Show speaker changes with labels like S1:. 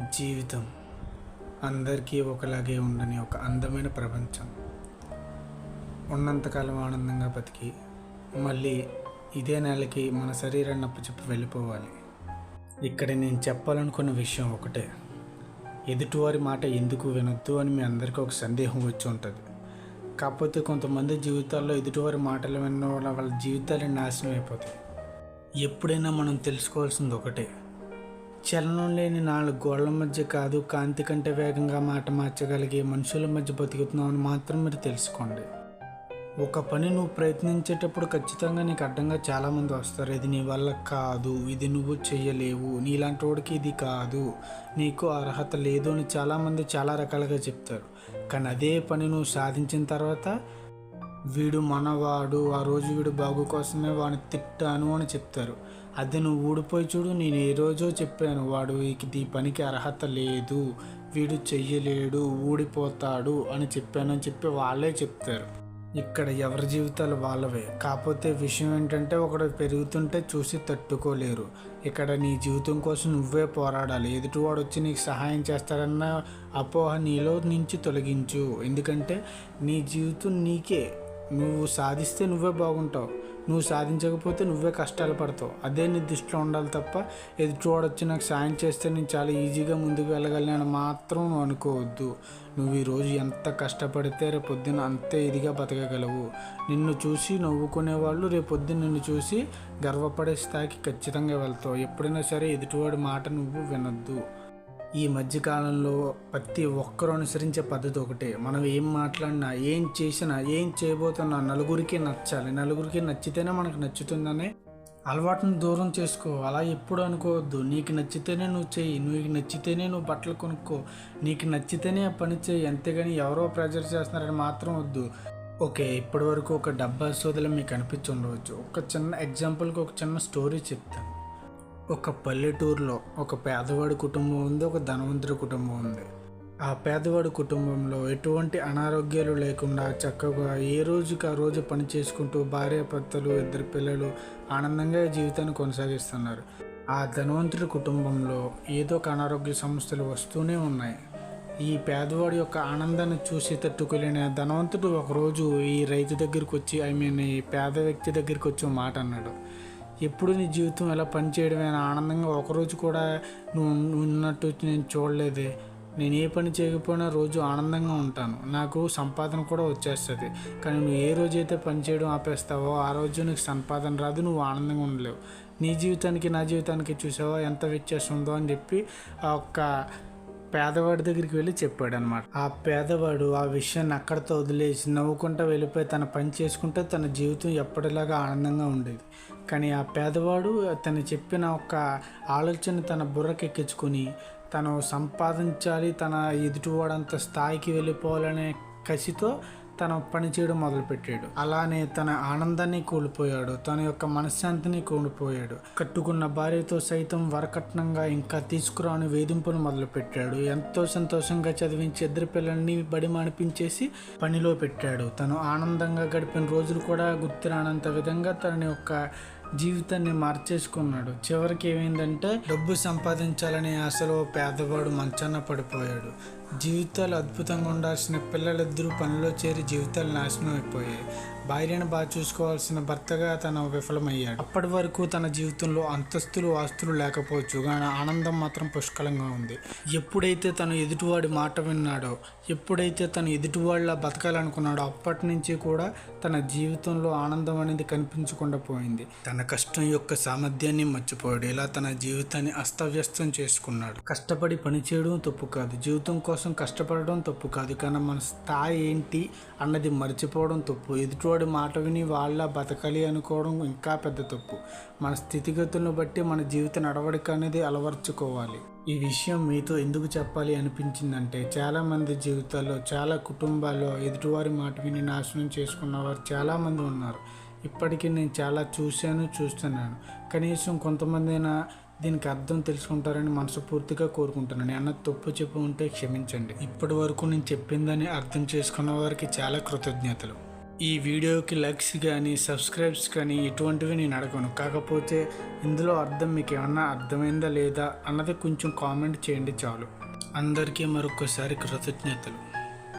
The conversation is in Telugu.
S1: జీవితం అందరికీ ఒకలాగే ఉండని ఒక అందమైన ప్రపంచం. ఉన్నంతకాలం ఆనందంగా బతికి మళ్ళీ ఇదే నెలకి మన శరీరాన్ని అప్పచెప్పి వెళ్ళిపోవాలి. ఇక్కడ నేను చెప్పాలనుకున్న విషయం ఒకటే. ఎదుటివారి మాట ఎందుకు వినొద్దు అని మీ అందరికీ ఒక సందేహం వచ్చి ఉంటుంది. కాకపోతే కొంతమంది జీవితాల్లో ఎదుటివారి మాటలు వినడం వల్ల వాళ్ళ జీవితాలు నాశనం అయిపోతాయి. ఎప్పుడైనా మనం తెలుసుకోవాల్సింది ఒకటే. చలనం లేని నాలుగు గోళ్ళ మధ్య కాదు కాంతి కంటే వేగంగా మాట మార్చగలిగే మనుషుల మధ్య బతుకుతున్నామని మాత్రం మీరు తెలుసుకోండి. ఒక పని నువ్వు ప్రయత్నించేటప్పుడు ఖచ్చితంగా నీకు అడ్డంగా చాలామంది వస్తారు. ఇది నీ వల్ల కాదు ఇది నువ్వు చెయ్యలేవు నీలాంటి వాడికి ఇది కాదు నీకు అర్హత లేదు అని చాలామంది చాలా రకాలుగా చెప్తారు. కానీ అదే పని నువ్వు సాధించిన తర్వాత వీడు మనవాడు ఆ రోజు వీడు బాగు కోసమే వాడిని తిట్టాను అని చెప్తారు. అదే నువ్వు ఊడిపోయి చూడు నేను ఏ రోజో చెప్పాను వాడు ఈ పనికి అర్హత లేదు వీడు చెయ్యలేడు ఊడిపోతాడు అని చెప్పానని చెప్పి వాళ్ళే చెప్తారు. ఇక్కడ ఎవరి జీవితాలు వాళ్ళవే. కాకపోతే విషయం ఏంటంటే ఒకడు పెరుగుతుంటే చూసి తట్టుకోలేరు. ఇక్కడ నీ జీవితం కోసం నువ్వే పోరాడాలి. ఎదుటివాడు వచ్చి నీకు సహాయం చేస్తాడన్న అపోహ నీలో నుంచి తొలగించు. ఎందుకంటే నీ జీవితం నీకే. నువ్వు సాధిస్తే నువ్వే బాగుంటావు. నువ్వు సాధించకపోతే నువ్వే కష్టాలు పడతావు. అదే నీ దృష్టిలో ఉండాలి తప్ప ఎదుటివాడు చూడొచ్చు నాకు సాయం చేస్తే నేను చాలా ఈజీగా ముందుకు వెళ్ళగలను మాత్రం నువ్వు అనుకోవద్దు. నువ్వు ఈరోజు ఎంత కష్టపడితే రేపు పొద్దున అంతే ఇదిగా బతకగలవు. నిన్ను చూసి నవ్వుకునే వాళ్ళు రేపు పొద్దున్న నిన్ను చూసి గర్వపడే స్థాయికి ఖచ్చితంగా వెళ్తావు. ఎప్పుడైనా సరే ఎదుటివాడి మాట నువ్వు వినొద్దు. ఈ మధ్యకాలంలో ప్రతి ఒక్కరూ అనుసరించే పద్ధతి ఒకటే. మనం ఏం మాట్లాడినా ఏం చేసినా ఏం చేయబోతున్నా నలుగురికి నచ్చాలి. నలుగురికి నచ్చితేనే మనకు నచ్చుతుందనే అలవాటును దూరం చేసుకో. అలా ఎప్పుడు అనుకోవద్దు. నీకు నచ్చితేనే నువ్వు చేయి. నీకు నచ్చితేనే నువ్వు బట్టలు కొనుక్కో. నీకు నచ్చితేనే ఆ పని చెయ్యి అంతేగాని ఎవరో ప్రెజర్ చేస్తున్నారని మాత్రం వద్దు. ఓకే ఇప్పటి వరకు ఒక డబ్బా సోదలు మీకు అనిపించి ఉండవచ్చు. ఒక చిన్న ఎగ్జాంపుల్కి ఒక చిన్న స్టోరీ చెప్తాను. ఒక పల్లెటూరులో ఒక పేదవాడి కుటుంబం ఉంది ఒక ధనవంతుడి కుటుంబం ఉంది. ఆ పేదవాడి కుటుంబంలో ఎటువంటి అనారోగ్యాలు లేకుండా చక్కగా ఏ రోజుకి ఆ రోజు పని చేసుకుంటూ భార్య భర్తలు ఇద్దరు పిల్లలు ఆనందంగా జీవితాన్ని కొనసాగిస్తున్నారు. ఆ ధనవంతుడి కుటుంబంలో ఏదో ఒక అనారోగ్య సమస్యలు వస్తూనే ఉన్నాయి. ఈ పేదవాడి యొక్క ఆనందాన్ని చూసి తట్టుకోలేని ధనవంతుడు ఒకరోజు ఈ రైతు దగ్గరికి వచ్చి ఐ మీన్ ఈ పేద వ్యక్తి దగ్గరికి వచ్చి మాట అన్నాడు. ఎప్పుడు నీ జీవితం ఎలా పనిచేయడమే ఆనందంగా ఒకరోజు కూడా నువ్వు ఉన్నట్టు నేను చూడలేదే. నేను ఏ పని చేయకపోయినా రోజు ఆనందంగా ఉంటాను. నాకు సంపాదన కూడా వచ్చేస్తుంది. కానీ నువ్వు ఏ రోజైతే పని చేయడం ఆపేస్తావో ఆ రోజు నీకు సంపాదన రాదు నువ్వు ఆనందంగా ఉండలేవు. నీ జీవితానికి నా జీవితానికి చూసావా ఎంత వ్యత్యాసం ఉందో అని చెప్పి ఆ ఒక్క పేదవాడి దగ్గరికి వెళ్ళి చెప్పాడు అనమాట ఆ పేదవాడు ఆ విషయాన్ని అక్కడితో వదిలేసి నవ్వుకుంటూ వెళ్ళిపోయి తన పని చేసుకుంటే తన జీవితం ఎప్పటిలాగా ఆనందంగా ఉండేది. కానీ ఆ పేదవాడు తను చెప్పిన ఒక ఆలోచన తన బుర్రకెక్కించుకొని తను సంపాదించాలి తన ఎదుటివాడంత స్థాయికి వెళ్ళిపోవాలనే కసితో తన పని చేయడం మొదలుపెట్టాడు. అలానే తన ఆనందాన్ని కోల్పోయాడు తన యొక్క మనశ్శాంతిని కోల్పోయాడు. కట్టుకున్న భార్యతో సైతం వరకట్నంగా ఇంకా తీసుకురాని వేధింపును మొదలుపెట్టాడు. ఎంతో సంతోషంగా చదివించి ఇద్దరు పిల్లల్ని బడి మానిపించేసి పనిలో పెట్టాడు. తను ఆనందంగా గడిపిన రోజులు కూడా గుర్తురానంత విధంగా తన యొక్క జీవితాన్ని మార్చేసుకున్నాడు. చివరికి ఏమైందంటే డబ్బు సంపాదించాలనే ఆశలో పేదవాడు మంచాన పడిపోయాడు. జీవితాలు అద్భుతంగా ఉండాల్సిన పిల్లలిద్దరూ పనిలో చేరి జీవితాలు నాశనం అయిపోయాయి. భార్యను బాగా చూసుకోవాల్సిన భర్తగా తన విఫలమయ్యాడు. అప్పటి వరకు తన జీవితంలో అంతస్తులు ఆస్తులు లేకపోవచ్చు కానీ ఆనందం మాత్రం పుష్కలంగా ఉంది. ఎప్పుడైతే తను ఎదుటివాడి మాట విన్నాడో ఎప్పుడైతే తను ఎదుటివాళ్ళ బతకాలనుకున్నాడో అప్పటి నుంచి కూడా తన జీవితంలో ఆనందం అనేది కనిపించకుండా పోయింది. తన కష్టం యొక్క సామర్థ్యాన్ని మర్చిపోయాడు. ఇలా తన జీవితాన్ని అస్తవ్యస్తం చేసుకున్నాడు. కష్టపడి పనిచేయడం తప్పు కాదు. జీవితం కోసం కష్టపడడం తప్పు కాదు. కానీ మన స్థాయి ఏంటి అన్నది మర్చిపోవడం తప్పు. ఎదుటి ఎదుటివాడి మాట విని వాళ్ళ బతకాలి అనుకోవడం ఇంకా పెద్ద తప్పు. మన స్థితిగతులను బట్టి మన జీవిత నడవడిక అనేది అలవర్చుకోవాలి. ఈ విషయం మీతో ఎందుకు చెప్పాలి అనిపించిందంటే చాలామంది జీవితాల్లో చాలా కుటుంబాల్లో ఎదుటివారి మాట విని నాశనం చేసుకున్న వారు చాలామంది ఉన్నారు. ఇప్పటికీ నేను చాలా చూశాను చూస్తున్నాను. కనీసం కొంతమంది అయినా దీనికి అర్థం తెలుసుకుంటారని మనస్ఫూర్తిగా కోరుకుంటున్నాను. అన్న తప్పు చెప్పు ఉంటే క్షమించండి. ఇప్పటి వరకు నేను చెప్పిందని అర్థం చేసుకున్న వారికి చాలా కృతజ్ఞతలు. ఈ వీడియోకి లైక్స్ కానీ సబ్స్క్రైబ్స్ కానీ ఇటువంటివి నేను అడగను. కాకపోతే ఇందులో అర్థం మీకు ఏమన్నా అర్థమైందా లేదా అన్నది కొంచెం కామెంట్ చేయండి చాలు. అందరికీ మరొకసారి కృతజ్ఞతలు.